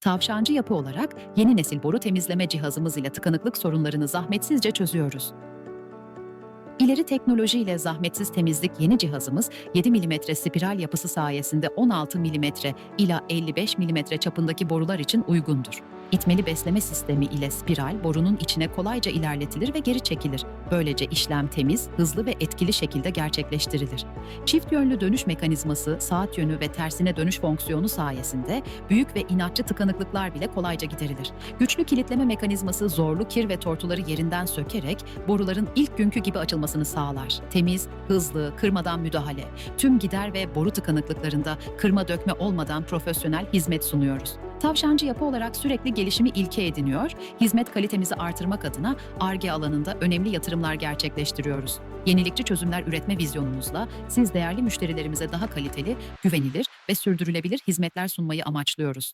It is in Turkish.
Tavşancı yapı olarak yeni nesil boru temizleme cihazımız ile tıkanıklık sorunlarını zahmetsizce çözüyoruz. İleri teknolojiyle zahmetsiz temizlik yeni cihazımız 7 mm spiral yapısı sayesinde 16 mm ila 55 mm çapındaki borular için uygundur. İtmeli besleme sistemi ile spiral borunun içine kolayca ilerletilir ve geri çekilir. Böylece işlem temiz, hızlı ve etkili şekilde gerçekleştirilir. Çift yönlü dönüş mekanizması, saat yönü ve tersine dönüş fonksiyonu sayesinde büyük ve inatçı tıkanıklıklar bile kolayca giderilir. Güçlü kilitleme mekanizması zorlu kir ve tortuları yerinden sökerek boruların ilk günkü gibi açılmasını sağlar. Temiz, hızlı, kırmadan müdahale. Tüm gider ve boru tıkanıklıklarında kırma dökme olmadan profesyonel hizmet sunuyoruz. Tavşancı yapı olarak sürekli gelişimi ilke ediniyor, hizmet kalitemizi artırmak adına ARGE alanında önemli yatırımlar gerçekleştiriyoruz. Yenilikçi çözümler üretme vizyonumuzla siz değerli müşterilerimize daha kaliteli, güvenilir ve sürdürülebilir hizmetler sunmayı amaçlıyoruz.